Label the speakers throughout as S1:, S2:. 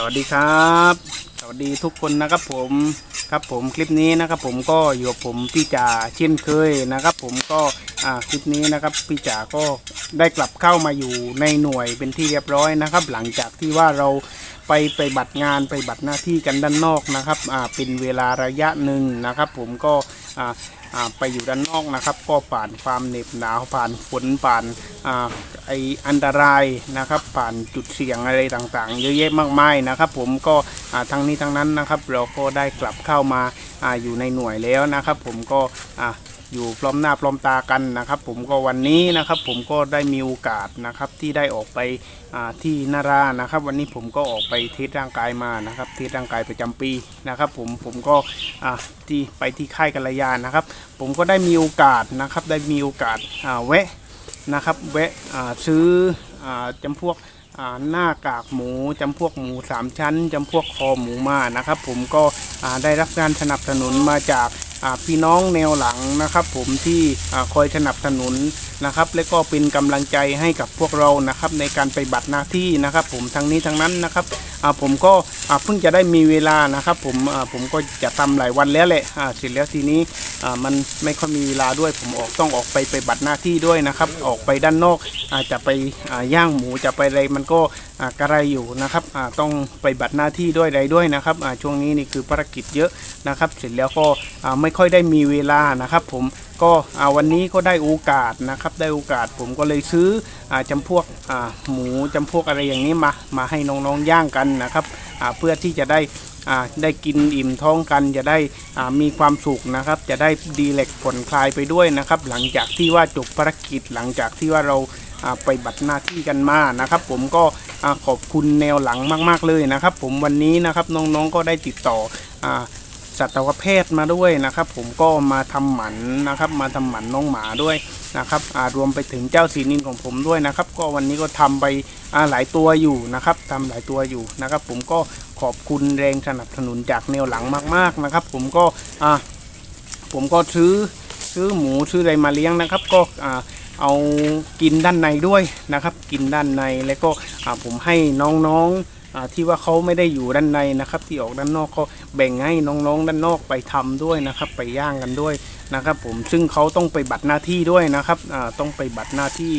S1: สวัสดีครับ สวัสดีทุกคนนะครับผมครับผมคลิปนี้นะครับผมก็อยู่กับผมพี่จ่าเช่นเคยนะครับ ผมก็อ่าคลิปนี้นะครับพี่จ่าก็ได้กลับเข้ามาอยู่ในหน่วยเป็นที่เรียบร้อยนะครับ หลังจากที่ว่าเราไปไปบัตรงานไปบัตรหน้าที่กันด้านนอกนะครับอ่าเป็นเวลาระยะหนึ่งนะครับ ผมก็อ่า ไปอยู่ด้านนอกนะครับ ก็ผ่านความเหน็บหนาวผ่านฝนผ่านอาไออันตรายนะครับ ผ่านจุดเสี่ยงอะไรต่างๆ เยอะแยะมากมายนะครับ ผมก็อ่าทั้งนี้ทั้งนั้นนะครับ เราก็ได้กลับเข้ามาอาอยู่ในหน่วยแล้วนะครับ ผมก็ อยู่พร้อมหน้าพร้อมตากันนะครับ ผมก็วันนี้นะครับผมก็ได้มีโอกาสนะครับที่ได้ออกไปที่นารานะครับ วันนี้ผมก็ออกไปเทสร่างกายมานะครับเทสร่างกายประจำปีนะครับ ผมผมก็ที่ไปที่ค่ายกัลยานะครับ ผมก็ได้มีโอกาสนะครับได้มีโอกาสแวะนะครับแวะซื้ออ่าจำพวกหน้ากากหมูจำพวกหมูสามชั้นจำพวกคอหมูมานะครับ ผมก็ได้รับการสนับสนุนมาจาก พี่น้องแนวหลังนะครับ ผมที่อคอยสนับสนุนนะครับ และก็เป็นกำลังใจให้กับพวกเรานะครับ ในการไปบัตรหน้าที่นะครับ ผมทั้งนี้ทั้งนั้นนะครับผมก็เพิ่งจะได้มีเวลานะครับ ผมผมก็จะทำหลายวันแล้วแหละเสร็จแล้วทีนี้มันไม่ค่อยมีเวลาด้วย ผมออกต้องออกไปไปบัตรหน้าที่ด้วยนะครับ ออกไปด้านนอกอาจจะไปย่างหมูจะไปอะไรมันก็อ่ากระไรอยู่นะครับต้องไปบัตรหน้าที่ด้วยใดด้วยนะครับช่วงนี้นี่คือภารกิจเยอะนะครับ เสร็จแล้วก็ไม่ค่อยได้มีเวลานะครับ ผม ก็วันนี้ก็ได้โอกาสนะครับ ได้โอกาสผมก็เลยซื้ออ่าจำพวกหมูจำพวกอะไรอย่างนี้มามาให้น้องๆย่างกันนะครับเพื่อที่จะได้ได้กินอิ่มท้องกันจะได้มีความสุขนะครับ จะได้ดีเล็กผ่อนคลายไปด้วยนะครับ หลังจากที่ว่าจบภารกิจหลังจากที่ว่าเราไปบัตรหน้าที่กันมานะครับ ผมก็ขอบคุณแนวหลังมาก ๆเลยนะครับ ผมวันนี้นะครับน้องๆก็ได้ติดต่ออ สัตวแพทย์มาด้วยนะครับ ผมก็มาทำหมันนะครับ มาทำหมันน้องหมาด้วยนะครับอ่ารวมไปถึงเจ้าสีนินของผมด้วยนะครับ ก็วันนี้ก็ทำไปอ่าหลายตัวอยู่นะครับทำหลายตัวอยู่นะครับ ผมก็ขอบคุณแรงสนับสนุนจากแนวหลังมาก ๆนะครับ ผมก็อ่าผมก็ซื้อซื้อหมูซื้ออะไรมาเลี้ยงนะครับ ก็อ่าเอากินด้านในด้วยนะครับ กินด้านในแล้วก็อ่าผมให้น้องๆ ที่ว่าเขาไม่ได้อยู่ด้านในนะครับ ที่ออกด้านนอกเขาแบ่งให้น้องๆด้านนอกไปทำด้วยนะครับ ไปย่างกันด้วยนะครับ ผมซึ่งเขาต้องไปบัตรหน้าที่ด้วยนะครับต้องไปบัตรหน้าที่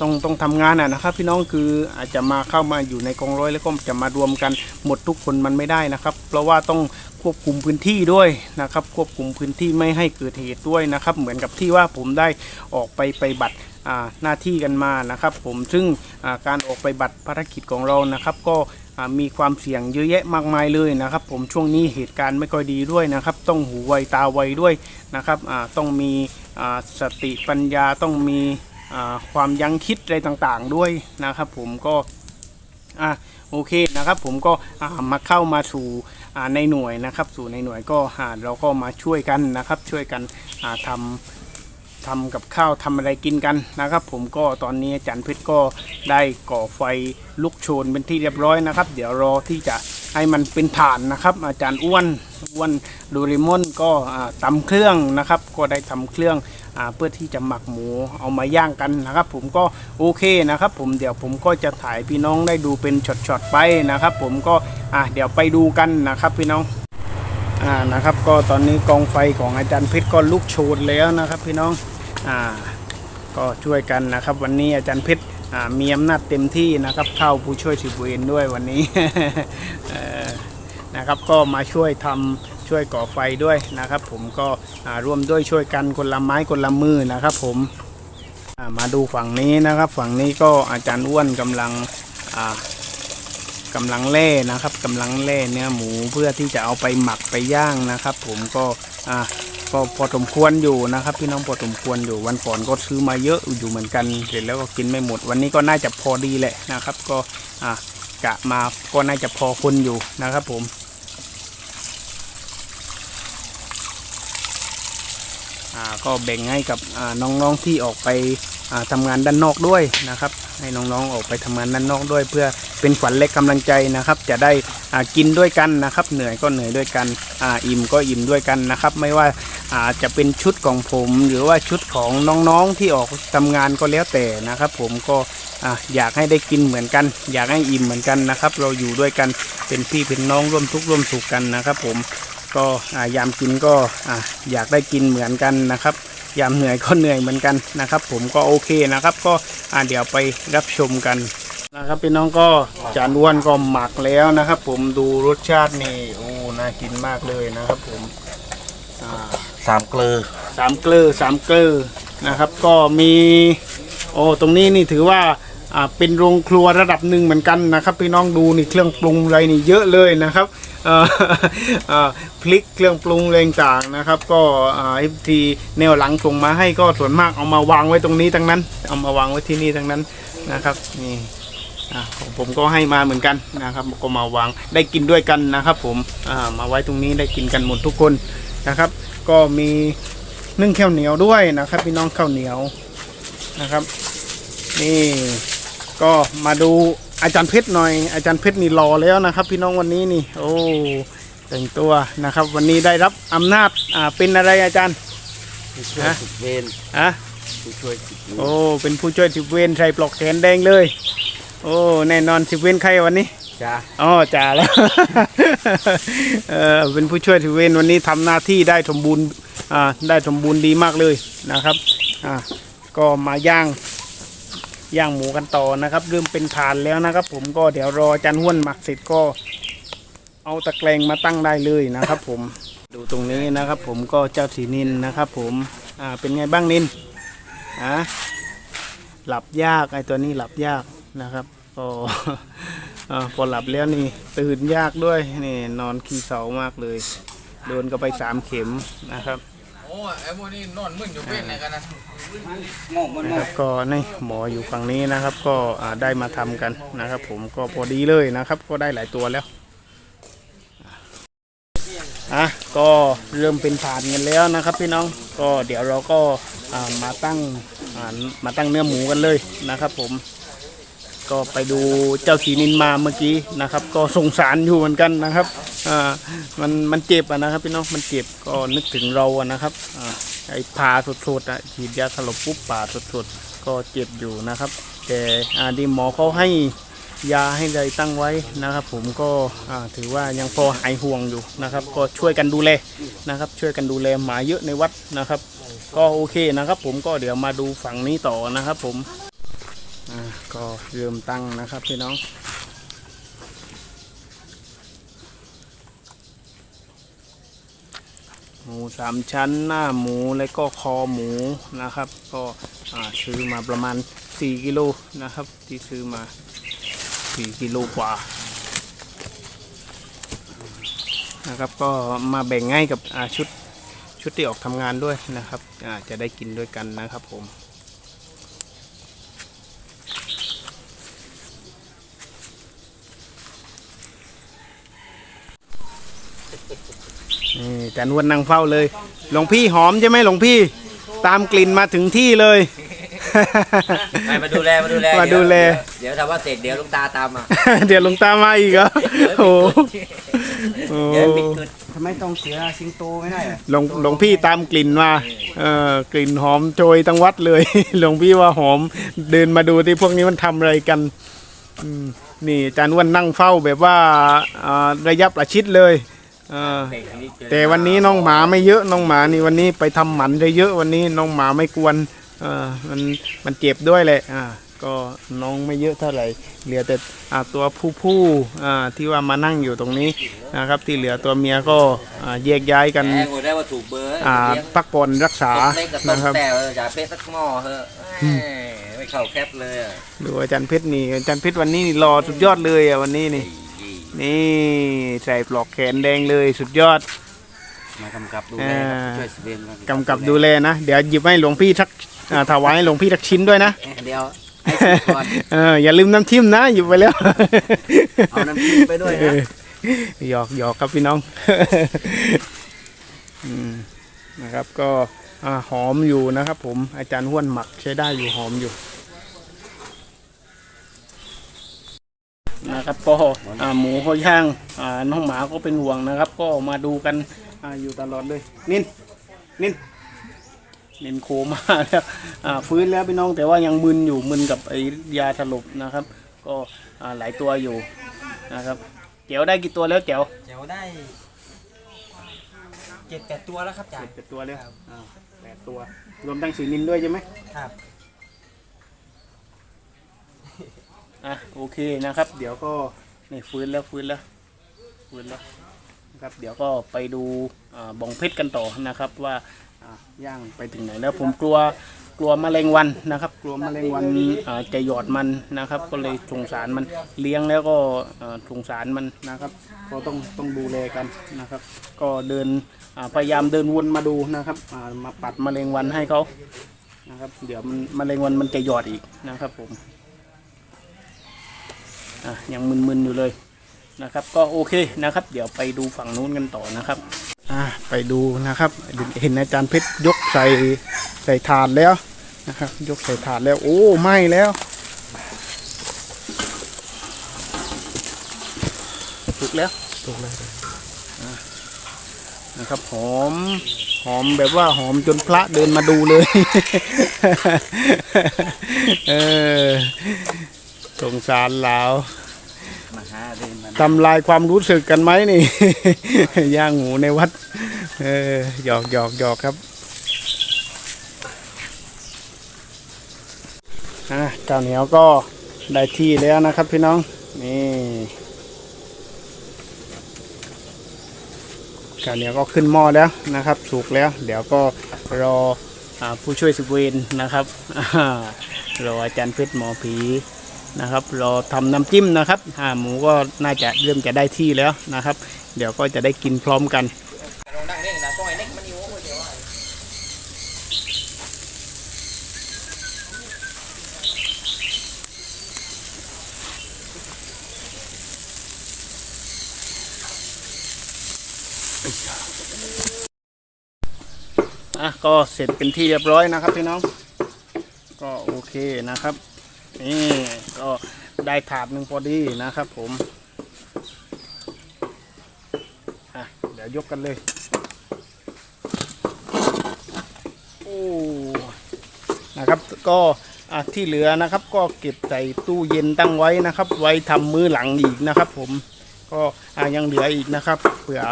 S1: ต้องต้องทำงานอะนะครับ พี่น้องคืออาจจะมาเข้ามาอยู่ในกองร้อยแล้วก็จะมารวมกันหมดทุกคนมันไม่ได้นะครับ เพราะว่าต้อง ควบคุมพื้นที่ด้วยนะครับควบคุมพื้นที่ไม่ให้เกิดเหตุด้วยนะครับ เหมือนกับที่ว่าผมได้ออกไปไปบัตรหน้าที่กันมานะครับผมซึ่งการออกไปบัตรภารกิจของเรานะครับ ก็มีความเสี่ยงเยอะแยะมากมายเลยนะครับ ผมช่วงนี้เหตุการณ์ไม่ค่อยดีด้วยนะครับ ต้องหูไวตาไวด้วยนะครับต้องมีสติปัญญาต้องมีความยั้งคิดอะไรต่างๆด้วยนะครับ ผมก็อะโอเคนะครับ ผมก็มาเข้ามาสู่ ในหน่วยนะครับ สู่ในหน่วยก็อ่าเราก็มาช่วยกันนะครับ ช่วยกันอ่าทำทำกับข้าวทำอะไรกินกันนะครับ ผมก็ตอนนี้อาจารย์เพชรก็ได้ก่อไฟลุกโชนเป็นที่เรียบร้อยนะครับ เดี๋ยวรอที่จะให้มันเป็นฐานนะครับ อาจารย์อ้วนอ้วนดเรมอนก็อ่าตำเครื่องนะครับ ก็ได้ทำเครื่อง เพื่อที่จะหมักหมูเอามาย่างกันนะครับ ผมก็โอเคนะครับ ผมเดี๋ยวผมก็จะถ่ายพี่น้องได้ดูเป็นช็อตๆไปนะครับ ผมก็อ่าเดี๋ยวไปดูกันนะครับพี่น้องอ่านะครับก็ตอนนี้กองไฟของอาจารย์เพชรก็ลุกโชนแล้วนะครับ พี่น้องอ่าก็ช่วยกันนะครับ วันนี้อาจารย์เพชรอ่ามีอำนาจเต็มที่นะครับเข้าผู้ช่วยสิบเวรด้วยวันนี้นะครับก็มาช่วยทำ ช่วยก่อไฟด้วยนะครับ ผมก็ร่วมด้วยช่วยกันคนละไม้คนละมือนะครับ ผมมาดูฝั่งนี้นะครับ ฝั่งนี้ก็อาจารย์อ้วนกำลังอ่ากำลังเล่นะครับกำลังเล่เนื้อหมูเพื่อที่จะเอาไปหมักไปย่างนะครับ ผมก็อ่าก็พอสมควรอยู่นะครับ พี่น้องพอสมควรอยู่วันก่อนก็ซื้อมาเยอะอยู่เหมือนกันเสร็จแล้วก็กินไม่หมด วันนี้ก็น่าจะพอดีแหละนะครับ ก็อ่ากะมาก็น่าจะพอคนอยู่นะครับ ผม อ่า ก็แบ่งให้กับน้องๆที่ออกไปอ่าทำงานด้านนอกด้วยนะครับ ให้น้องๆออกไปทำงานด้านนอกด้วย เพื่อเป็นขวัญและกกำลังใจนะครับ จะได้กินด้วยกันนะครับ เหนื่อยก็เหนื่อยด้วยกันออิ่มก็อิ่มด้วยกันนะครับ ไม่ว่าจะเป็นชุดของผม หรือว่าชุดของน้องๆที่ออกทำงานก็แล้วแต่นะครับ ผมก็อยากให้ได้กินเหมือนกัน อยากให้อิ่มเหมือนกันนะครับ เราอยู่ด้วยกันเป็นพี่เป็นน้องร่วมทุกข์ร่วมสุขกันนะครับ ผม ก็อ่ายามกินก็อ่าอยากได้กินเหมือนกันนะครับ ยามเหนื่อยก็เหนื่อยเหมือนกันนะครับ ผมก็โอเคนะครับ ก็อ่าเดี๋ยวไปรับชมกันนะครับพี่น้องก็จานอ้วนก็หมักแล้วนะครับ ผมดูรสชาตินี่โอ้น่ากินมากเลยนะครับ ผมอ่า
S2: สามเกลือ
S1: สามเกลือสามเกลือนะครับ ก็มีโอ้ตรงนี้นี่ถือว่าอ่าเป็นโรงครัวระดับหนึ่งเหมือนกันนะครับ พี่น้องดูนี่เครื่องปรุงอะไรนี่เยอะเลยนะครับเอ่ออ่า พริกเครื่องปรุงอะไรต่างนะครับ ก็อ่าทีแนวหลังส่งมาให้ก็ส่วนมากเอามาวางไว้ตรงนี้ทั้งนั้น เอามาวางไว้ที่นี่ทั้งนั้นนะครับนี่ผมก็ให้มาเหมือนกันนะครับ ก็มาวางได้กินด้วยกันนะครับ ผมมาไว้ตรงนี้ได้กินกันหมดทุกคนนะครับ ก็มีนึ่งข้าวเหนียวด้วยนะครับ พี่น้องข้าวเหนียวนะครับ นี่ก็มาดู อาจารย์เพชรหน่อย อาจารย์เพชรนี่รอแล้วนะครับ พี่น้องวันนี้นี่ โอ้แต่งตัวนะครับ วันนี้ได้รับอำนาจอ่าเป็นอะไรอาจารย์
S2: ผู้ช่วย
S1: ฮะ
S2: สิบเวร
S1: อะ
S2: ผู้ช่วยสิบเวร
S1: โอ้เป็นผู้ช่วยสิบเวรใส่ปลอกแขนแดงเลย โอ้แน่นอนสิบเวรใครวันนี้
S2: จ้า
S1: อ๋อจ่าแล้วเออเป็นผู้ช่วยถือเวรวันนี้ทำหน้าที่ได้สมบูรณ์อ่าได้สมบูรณ์ดีมากเลยนะครับอ่าก็มาย่าง ย่างหมูกันต่อนะครับเริ่มเป็นฐานแล้วนะครับ ผมก็เดี๋ยวรอจารย์ห้วนหมักเสร็จก็ เอาตะแกรงมาตั้งได้เลยนะครับ ผมดูตรงนี้นะครับ ผมก็เจ้าสีนินนะครับ ผมอ่าเป็นไงบ้างนินอะหลับยากไอตัวนี้หลับยากนะครับก็อพอหลับแล้วนี่ตื่นยากด้วยนี่นอนขี้เสามากเลยโดนก็ไปสามเข็มนะครับ
S3: อ้ไอ้พวกนี้นอนมึนอยู่เป็นไหนกันนะ
S1: นะครับก็นี่หมออยู่ฝั่งนี้นะครับ ก็อ่าได้มาทำกันนะครับ ผมก็พอดีเลยนะครับ ก็ได้หลายตัวแล้วอะก็เริ่มเป็นฐานกันแล้วนะครับพี่น้องก็เดี๋ยวเราก็อ่ามาตั้งอ่ามาตั้งเนื้อหมูกันเลยนะครับ ผม ก็ไปดูเจ้าสีนินมาเมื่อกี้นะครับ ก็สงสารอยู่เหมือนกันนะครับอ่ามันมันเจ็บอะนะครับพี่น้องมันเจ็บก็นึกถึงเราอะนะครับอ่าไอ้ผ่าสดๆอะฉีดยาสลบปุ๊บผ่าสดๆก็เจ็บอยู่นะครับ แต่อ่าดีหมอเขาให้ยาให้เลยตั้งไว้นะครับ ผมก็อ่าถือว่ายังพอหายห่วงอยู่นะครับ ก็ช่วยกันดูแลนะครับ ช่วยกันดูแลหมาเยอะในวัดนะครับ ก็โอเคนะครับ ผมก็เดี๋ยวมาดูฝั่งนี้ต่อนะครับ ผม ก็เริ่มตั้งนะครับพี่น้องหมูสามชั้นหน้าหมูและก็คอหมูนะครับ ก็ซื้อมาประมาณ 4 กิโลนะครับ ที่ซื้อมา 4 กิโลกว่านะครับก็มาแบ่งให้กับชุดชุดที่ออกทำงานด้วยนะครับจะได้กินด้วยกันนะครับผม นี่อาจันวนนั่งเฝ้าเลย หลวงพี่หอมใช่ไหมหลวงพี่ ตามกลิ่นมาถึงที่เลย
S2: ไปมาดูแลมาดูแล
S1: มาดูแล
S2: เดี๋ยวทำว่าเสร็จเดี๋ยวลุงตาตามมา
S1: เดี๋ยวหลวงตามาอีกเหรอโอ้โหโอ้
S2: เดี๋ยวปิดกึด
S4: ทำไมต้องเสียสิงโตไม่ได้อะ
S1: หลวงหลวงพี่ตามกลิ่นมาเออกลิ่นหอมโชยตั้งวัดเลย หลวงพี่ว่าหอมเดินมาดูที่พวกนี้มันทำอะไรกันอืมนี่อาจารย์อ้วันนั่งเฝ้าแบบว่าอ่าระยับประชิดเลย เออ
S2: เตะนิดเดียว
S1: แต่วันนี้น้องหมาไม่เยอะน้องหมานี่วันนี้ไปทำหมันได้เยอะวันนี้น้องหมาไม่กวนเออมันมันเจ็บด้วยแหละอ่าก็น้องไม่เยอะเท่าไหร่ เหลือแต่อ่าตัวผู้ผู้อ่าที่ว่ามานั่งอยู่ตรงนี้นะครับ ที่เหลือตัวเมียก็อ่าแยกย้ายกัน
S2: แหมกูได้ว่าถูกเบอร์
S1: อ่า
S2: เลี้ยง
S1: พักผ่อนรักษา
S2: ต้มเล็กกับต้ม
S1: นะครับ
S2: แต่อย่าเพชรสักหม้อเถอะแหมไม่เข้าแคปเลยอะ
S1: ดูอาจารย์เพชรนี่อาจารย์เพชรวันนี้นี่รอสุดยอดเลยอะวันนี้นี่ นี่ใส่ปลอกแขนแดงเลยสุดยอด
S2: มากำกับดูแล
S1: อ่า
S2: ครับช่วยสิบเวรม
S1: กำกับดูแลนะ เดี๋ยวหยิบให้หลวงพี่ทักอ่าถวายให้หลวงพี่ทักชิ้นด้วยนะ
S2: เดี๋ยวให้สิบก่อน
S1: เอออย่าลืมน้ำทิมนะหยิบไปแล้ว
S2: เอาน้ำจิ้มไปด้วยนะ
S1: หยอกหยอกครับพี่น้อง อืมนะครับก็อ่าหอมอยู่นะครับผมอาจารย์ห้วนหมักใช้ได้อยู่หอมอยู่ นะครับก็อ่าหมูเขาย่างอ่าน้องหมาก็เป็นห่วงนะครับ ก็มาดูกันอ่าอยู่ตลอดเลย นินนินนินโคม่าแล้วอ่าฟื้นแล้วพี่น้องแต่ว่ายังมึนอยู่มึนกับไอ้ยาสลบนะครับ ก็อ่าหลายตัวอยู่นะครับเจ๋วได้กี่ตัวแล้วเจ๋ว
S4: เดี๋ยวได้เจ็ดแปดตัวแล้วครับจ่า
S1: เจ็ดตัวเลยอ่าแปดตัวรวมทั้งสีนินด้วยใช่ไหม
S4: ครับ
S1: อะโอเคนะครับ เดี๋ยวก็นี่ฟื้นแล้วฟื้นแล้วฟื้นแล้วนะครับเดี๋ยวก็ไปดูอ่าบองเพชรกันต่อนะครับว่าย่างไปถึงไหนแล้วผมกลัวกลัวมแมลงวันนะครับ กลัวมแมลงวันจะหยอดมันนะครับ ก็เลยสงสารมันเลี้ยงแล้วก็อ่าสงสารมันนะครับ ก็ต้องต้องดูแลกันนะครับ ก็เดินพยายามเดินวนมาดูนะครับมาปัดมแมลงวันให้เขานะครับ เดี๋ยวมันแมลงวันมันจะหยอดอีกนะครับผม ยังมึนๆอยู่เลยนะครับ ก็โอเคนะครับ เดี๋ยวไปดูฝั่งนู้นกันต่อนะครับอ่าไปดูนะครับ เห็นอาจารย์เพชรยกใส่ใส่ถาดแล้วนะครับ ยกใส่ถาดแล้ว โอ้ไหม้แล้วถูกแล้วถูกแล้วอะนะครับหอมหอมแบบว่าหอมจนพระเดินมาดูเลย เออ สงสารลาว
S2: มาหาเดินมา
S1: ทำลายความรู้สึกกันไหมนี่ ย่างหมูในวัด เออหยอกหยอกหยอกครับอะข้าวเหนียวก็ได้ที่แล้วนะครับพี่น้อง นี่ข้าวเหนียวก็ขึ้นหม้อแล้วนะครับ สุกแล้ว เดี๋ยวก็รออาผู้ช่วยสิบเวนนะครับอ่ารออาจารย์เพชรหมอผี นะครับรอทำน้ำจิ้มนะครับอ่าหมูก็น่าจะเริ่มจะได้ที่แล้วนะครับ เดี๋ยวก็จะได้กินพร้อมกัน
S3: อะก็เส
S1: ร็จเป็นที่เรียบร้อยนะครับพี่น้อง ก็โอเคนะครับ นี่ก็ได้ถาดหนึ่งพอดีนะครับผมอะเดี๋ยวยกกันเลย โอ้นะครับก็อที่เหลือนะครับก็เก็บใส่ตู้เย็นตั้งไว้นะครับ ไว้ทำมื้อหลังอีกนะครับ ผมก็อยังเหลืออีกนะครับ เผื่อ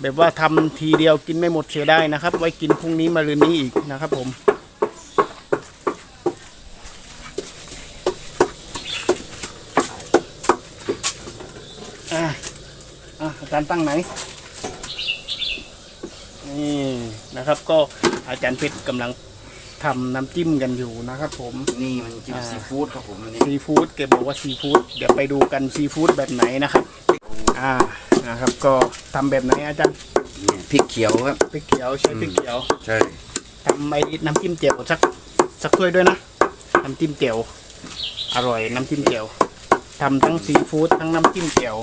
S1: แบบว่าทำทีเดียวกินไม่หมดเสียได้นะครับ ไว้กินพรุ่งนี้มารืนนี้อีกนะครับ ผม อะอาจารย์ตั้งไหน นี่นะครับ ก็อาจารย์เพชรกำลังทำน้ำจิ้มกันอยู่นะครับผม
S2: นี่มันจิ้ม
S1: อ่า
S2: ซีฟู้ดครับผมอันนี้
S1: ซีฟู้ดแกบอกว่าซีฟู้ดเดี๋ยวไปดูกันซีฟู้ดแบบไหนนะครับ อ่านะครับ ก็ทำแบบไหนอาจารย์
S2: นี่พริกเขียวครับ
S1: พริกเขียวใช้พริกเขียว
S2: ใช่
S1: ทำไอ้น้ำจิ้มเจียวสักสักถ้วยด้วยนะ น้ำจิ้มเจียวอร่อยน้ำจิ้มเจียวทำทั้งซีฟู้ดทั้งน้ำจิ้มเจียว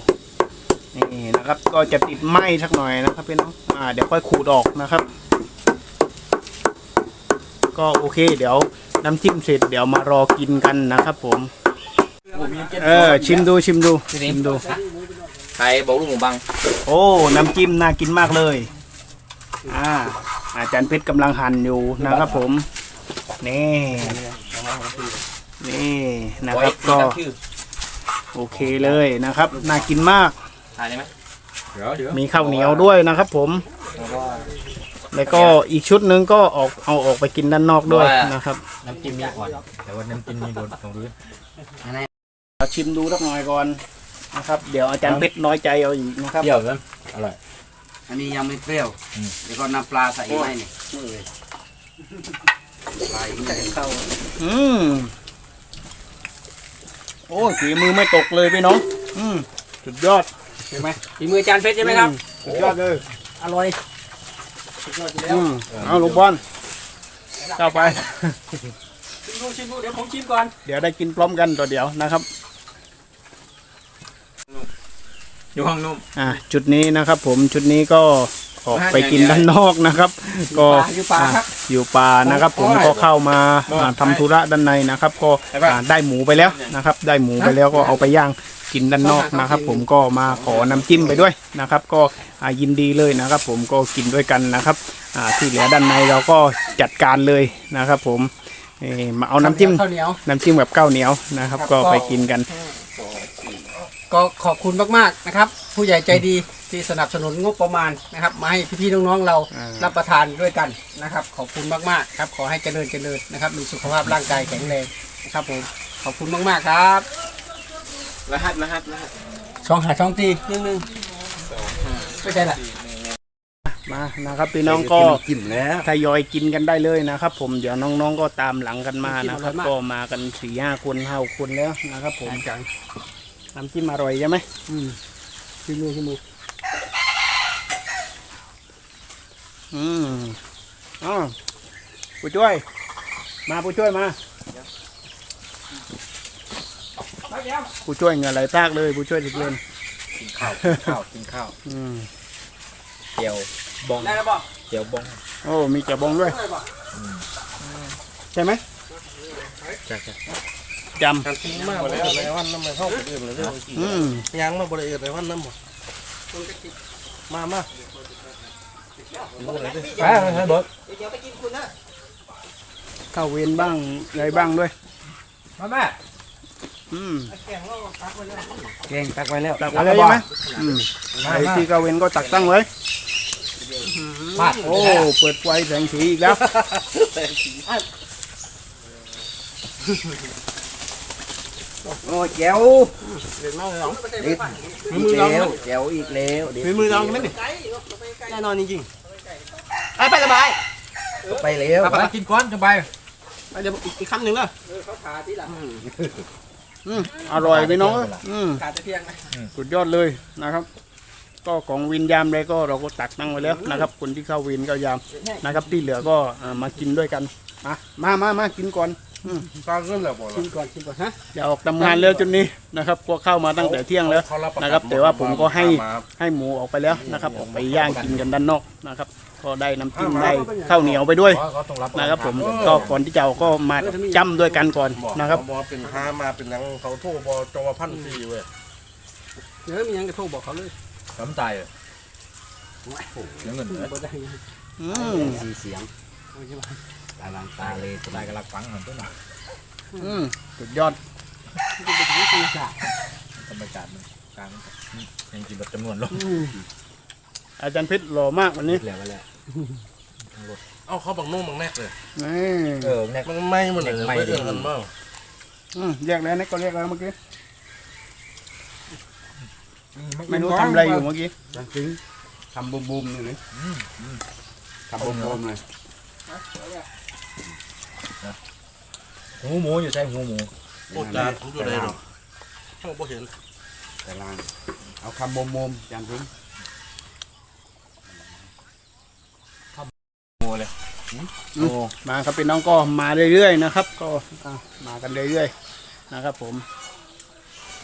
S1: นี่นะครับ ก็จะติดไหม้สักหน่อยนะครับพี่น้องอ่าเดี๋ยวค่อยขูดออกนะครับ ก็โอเค เดี๋ยวน้ำจิ้มเสร็จเดี๋ยวมารอกินกันนะครับ ผม เออ ชิมดูชิมดูชิมดู
S3: ใครบอกลูกหมูบัง
S1: โอ้ น้ำจิ้มน่ากินมากเลย อ่า อาจารย์เพชรกำลังหั่นอยู่นะครับ ผม นี่ นี่นะครับก็
S3: ชื่อ
S1: โอเคเลยนะครับ น่ากินมาก
S3: ถ่ายได้ไหมเดี๋ยวเดี๋ยว
S1: มีข้าวเหนียวด้วยนะครับผมแล้วก็อีกชุดหนึงก็ออกเอาออกไปกินด้านนอกด้วยนะครับ
S3: น้ำจิ้มมีก่อนแต่ว่าน้ำจิ้มมีโดนตรงนี้
S1: เราชิมดูสักหน่อยก่อนนะครับ เดี๋ยวอาจารย์เพชรน้อยใจเอาอีกนะครับ
S3: เปรี้ยวไหมอร่อย
S2: อันนี้ยังไม่เปรี้ยว
S3: อืม
S2: แล้วก็น้ำปลาใส่อีกไหมนี่ปลาอีกไหม
S1: อืมโอ้ยฝีมือไม่ตกเลยพี่น้องอืมสุดยอด ใช่ไหม
S4: ฝีมืออาจารย์เพชรใช่ไหมครับ
S1: สุดยอดเลย
S4: อร่อย
S1: อืมเอาลูกบอลเข้าไป
S4: ชิมดูชิมดูเดี๋ยวผมชิมก่อน
S1: เดี๋ยวได้กินพร้อมกันตัวเดียวนะครับ
S3: อยู่ห้องนุ่ม
S1: อ่าจุดนี้นะครับผมชุดนี้ก็ออกไปกินด้านนอกนะครับ ก็
S4: อยู่ป่าครับ
S1: อ่อยู่ป่านะครับ ผมก็เข้ามาอ่าทำธุระด้านในนะครับ ก็อ่าได้หมูไปแล้วนะครับ ได้หมูไปแล้วก็เอาไปย่าง กินด้านนอกนะครับ ผมก็มาขอน้ำจิ้มไปด้วยนะครับ ก็อ่ายินดีเลยนะครับ ผมก็กินด้วยกันนะครับอ่าที่เหลือด้านในเราก็จัดการเลยนะครับ ผมเอ่อมาเอาน้ำจิ้ม
S4: ข้าวเหนียว
S1: น้ำจิ้มแบบข้าวเหนียวนะครับ ก็ไปกินกัน
S4: ก็ขอบคุณมากๆนะครับ ผู้ใหญ่ใจดีที่สนับสนุนงบประมาณนะครับ มาให้พี่ๆน้องๆเรา
S1: อ่า
S4: รับประทานด้วยกันนะครับ ขอบคุณมากๆครับ ขอให้เจริญเจริญนะครับ มีสุขภาพร่างกายแข็งแรงนะครับผมขอบคุณมากๆครับ
S2: รหัสรหัสรหัส
S4: ช่องหาช่องตีหนึ่งหนึ่งไม่ใช่แหละ
S1: มานะครับพี่น้องก็
S2: จิ้มแล้ว
S1: ทยอยกินกันได้เลยนะครับ ผมเดี๋ยวน้องๆก็ตามหลังกันมานะครับก็มากันสี่ห้าคนห้าคนแล้วนะครับ ผมน้ำจิ้มอร่อยใช่ไหม
S4: อืมชิมมือชิมมือ
S1: อืมอ๋อผู้ช่วย มาผู้ช่วยมา ผู้ช่วยเหงื่อไหลพรากเลย ผู้ช่วยติดเรียน
S3: กินข้าวกินข้าวกินข้าว
S1: อืม
S3: เจียวบอง
S4: ได้แล้วบอก
S3: เจียวบอง
S1: โอ้มีแจ่วบองด้วย
S4: ได้บอก
S1: ใช่ไหม
S3: ใช่ใช่
S1: จ
S5: การทิ้งมากเลยในวันน้ำมันเข้าไปอื่นเลยเรื่องำ
S1: อืม
S5: ยังมาบริเวณในวันน้ำหมดมามาดูอะไรดิ
S3: ไปไปเบิร์ด
S4: เดี๋ยวไปกินคุณนะ
S1: เข้าเวรบ้างอะไรบ้างด้วย
S3: มาแม่
S1: อืม
S4: แกงเราตักไว้แล้ว
S3: เก่งตักไว้แล้ว
S1: ตักอะไรใช่ไหมอืมไอ้ที่เข้าเวรก็ตักตั้งไว้
S3: พลาด
S1: โอ้ เปิดไฟแสงสีอีกแล้ว
S2: โอ้แจ๋ว
S5: เห็นมากเลยหรอ
S2: อีกแล้วแจ๋วอีกแล้วเดี๋ยว
S5: มีมือลองไหมนี่แน่นอนจริงๆไปไปสบาย
S2: ไปแล้ว
S3: ไปกินก้อนจะไป
S5: ไปเดี๋ยวอีกคำหนึ่งเลย
S4: เออเขาขาที่หลัง
S1: อืมอร่อยไปน้องเอ้ยอืม
S4: ขาจะเที่ยงไหม
S1: สุดยอดเลยนะครับ ก็ของวินยามเลยก็เราก็ตักนั่งไว้แล้วนะครับ คนที่เข้าวินก็ยามนะครับ ที่เหลือก็อ่ามากินด้วยกันมามามามากินก่อน
S5: ฟังกันแล้วบอก
S4: ชิมก่อนชิมก่อนฮะ
S1: อย่าออกทำงานแล้วจนนี้นะครับก็เข้ามาตั้งแต่เที่ยงแล้วนะครับ แต่ว่าผมก็ให้ให้หมูออกไปแล้วนะครับ ออกไปย่างกินกันด้านนอกนะครับก็ได้น้ำจิ้มได้ข้าวเหนียวไปด้วย
S3: เขาต้องรับ
S1: นะครับ ผมก็ก่อนที่จะเอาก็มาจ้ำด้วยกันก่อนนะครับ
S5: บอเป็นห้ามาเป็นนังเขาโทษบอจงว่าพันสี่เว้ย
S4: เดี๋ยวมีหยังจะโทรบอกเขาเลย
S3: น้ำตายเลยเสียเงินเลย
S4: บ่ได้
S1: อืม
S2: สีเสียง
S4: เอาใช่ไหม
S2: ตาลังตาเลย
S3: ตายกำลังฟังเหมือนต้นหนา
S1: อืมสุดยอด
S4: มันเป็นวิธีศาสตร์
S3: ธรรมชาติมันกลางยังกินแบบจำนวนลง
S4: อืม
S1: อาจารย์เพชรหล่อมากวันนี้
S3: แล้วแล้ว
S5: เอ้าเขาบังนุ่มบังแนกเลย
S1: นี่
S3: เออเนี่ย
S5: มันไม่หมดเลยไม่เอื่นกันบ้าง
S1: อืมเรียกแล้วนี่ก็เรียกแล้วเมื่อกี้ไม่รู้ทำอะไรอยู่เมื่อกี้
S2: จริงทำบุมบุมๆนี่ทำบุมบุมๆเลย
S3: หูหมูอยู่ใช่หูหมู
S5: โคตรจานผมอยู่ไหนหรอเขาบอกเห็น
S2: แต่ลางเอาคำบุมบุมๆจานทิ้ง
S3: หมูเลย
S1: โอ้ มาครับพี่น้องก็มาเรื่อยๆนะครับ ก็อะมากันเรื่อยๆนะครับ ผม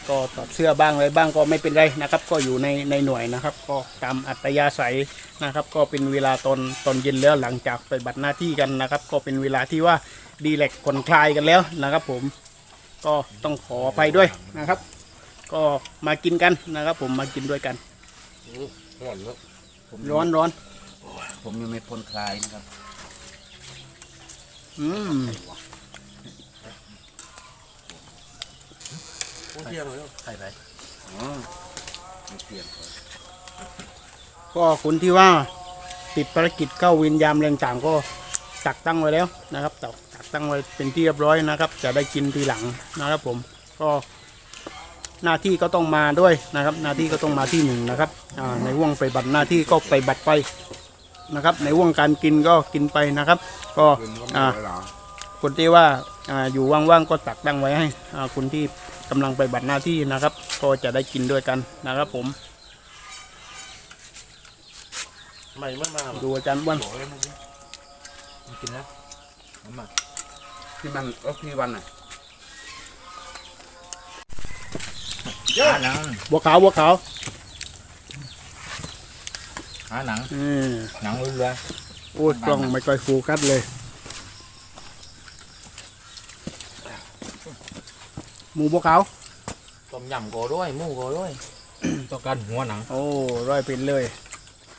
S1: ก็ตอดเสื้อบ้างอะไรบ้างก็ไม่เป็นไรนะครับ ก็อยู่ในในหน่วยนะครับ ก็ตามอัตยาศัยนะครับ ก็เป็นเวลาตอนตอนเย็นแล้วหลังจากไปฏิบัติหน้าที่กันนะครับ ก็เป็นเวลาที่ว่า ดีแลกผ่อนคลายกันแล้วนะครับ ผมก็ต้องขออภัยด้วยนะครับ ก็มากินกันนะครับ ผมมากินด้วยกัน
S5: ห่อนแล้ว
S1: ร้อนร้อน
S2: ผมยังไม่พ้นคลายนะครับ
S1: อืม
S5: โคตรเที่ยงเลย
S3: ใครไป
S2: อ๋อไม่เปลี่ยน
S1: ก็คนที่ว่าติดภารกิจเข้าวินยามแรงต่างก็ตักตั้งไว้แล้วนะครับตักตัก ตั้งไว้เป็นที่เรียบร้อยนะครับ จะได้กินทีหลังนะครับ ผมก็หน้าที่ก็ต้องมาด้วยนะครับ หน้าที่ก็ต้องมาที่หนึ่งนะครับอ่าในว่วงไปบัตรหน้าที่ก็ไปบัตรไปนะครับ ในว่วงการกินก็กินไปนะครับ ก็
S2: คืนก็ไม่
S1: อ่า
S2: ได้หรอ
S1: คนที่ว่าอ่าอยู่ว่างๆก็ตักตั้งไว้ให้อ่าคนที่กำลังไปบัตรหน้าที่นะครับ ก็จะได้กินด้วยกันนะครับ ผม
S5: ไม่ไม่มา
S1: ดูอาจารย์อ้วน
S5: บอกเลยมึง
S3: กินนะน้ำมัน
S2: ที่มันก็ที่วันน่ะ
S3: หาหนัง
S1: บัวขาวบัวขาว
S3: หาหนัง
S1: อืม
S3: หนังเรือ
S1: โอ้ยกล้องไม่ค่อยโฟกัสเลย หมูบวเขา
S3: ต้มยำก็ด้วยหมูก็ด้วยต้องการหัวหนัง
S1: โอ้ร้อยเป็นเลย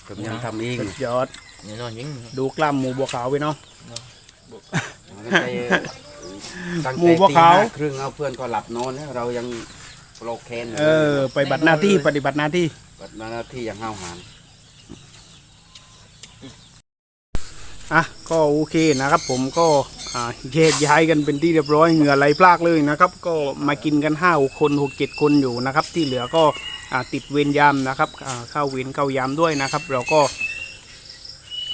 S2: ผมยังทำเอง
S1: สุดยอด
S3: นี่นอนยิง
S1: ดูกล้ามหมูบวเขาไปเนาะ
S2: ไม่ใช่ตั้ง
S1: หมู
S2: แต่
S1: พวก
S2: ตี
S1: เขา
S2: ห้าครึ่งเอาเพื่อนก็หลับนอนแล้วเรายังโปรแคน
S1: เออ ไปบัตรหน้าที่ปฏิบัติหน้าที่
S2: บัดมาหน้าที่ยังห้าวหาญ
S1: อะก็โอเคนะครับ ผมก็อ่าแยกย้ายกันเป็นที่เรียบร้อยเหงื่อไหลพลากเลยนะครับ ก็มากินกันห้าหกคนหกเจ็ดคนอยู่นะครับ ที่เหลือก็อ่าติดเวรยามนะครับอ่าเข้าเวรเข้ายามด้วยนะครับ เราก็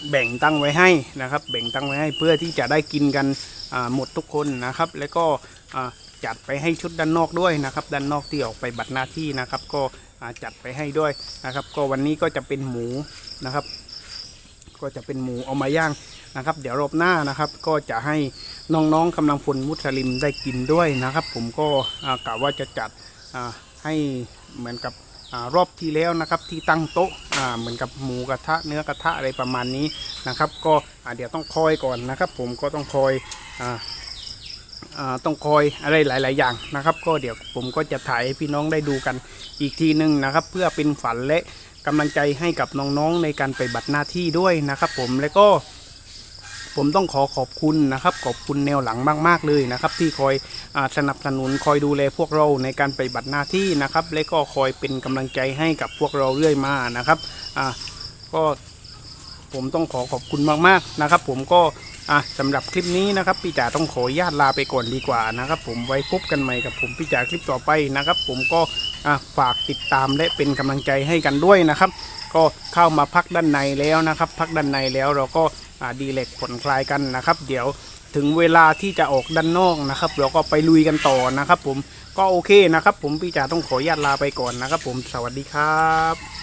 S1: แบ่งตั้งไว้ให้นะครับ แบ่งตั้งไว้ให้เพื่อที่จะได้กินกันหมดทุกคนนะครับ แล้วก็จัดไปให้ชุดด้านนอกด้วยนะครับ ด้านนอกที่ออกไปบัตรหน้าที่นะครับ ก็จัดไปให้ด้วยนะครับ ก็วันนี้ก็จะเป็นหมูนะครับ ก็จะเป็นหมูเอามาย่างนะครับ เดี๋ยวรอบหน้านะครับ ก็จะให้น้องๆกำลังพลมุสลิมได้กินด้วยนะครับ ผมก็กะว่าจะจัดให้เหมือนกับ รอบที่แล้วนะครับที่ตั้งโต๊ะเหมือนกับหมูกระทะเนื้อกระทะอะไรประมาณนี้นะครับ ก็เดี๋ยวต้องคอยก่อนนะครับ ผมก็ต้องคอยออต้องคอยอะไรหลาย ๆ อย่างนะครับ ก็เดี๋ยวผมก็จะถ่ายให้พี่น้องได้ดูกันอีกทีหนึ่งนะครับ เพื่อเป็นฝันและกำลังใจให้กับน้อง ๆ ในการไปบัตรหน้าที่ด้วยนะครับ ผมแล้วก็ ผมต้องขอขอบคุณนะครับ ขอบคุณแนวหลังมาก ๆ เลยนะครับ ที่คอยอสนับสนุนคอยดูแลพวกเราในการไปบัตรหน้าที่นะครับ และก็คอยเป็นกำลังใจให้กับพวกเราเรื่อยมานะครับอ่าก็ผมต้องขอขอบคุณมากๆนะครับ ผมก็อะสำหรับคลิปนี้นะครับพี่จ๋าต้องขออนุญาตลาไปก่อนดีกว่านะครับ ผมไว้พบกันใหม่กับผมพี่จ๋าคลิปต่อไปนะครับ ผมก็อะฝากติดตามและเป็นกำลังใจให้กันด้วยนะครับ ก็เข้ามาพักด้านในแล้วนะครับ พักด้านในแล้วเราก็ ดีเล็กผ่อนคลายกันนะครับ เดี๋ยวถึงเวลาที่จะออกด้านนอกนะครับเราก็ไปลุยกันต่อนะครับ ผมก็โอเคนะครับ ผมพี่จ๋าต้องขออนุญาตลาไปก่อนนะครับ ผมสวัสดีครับ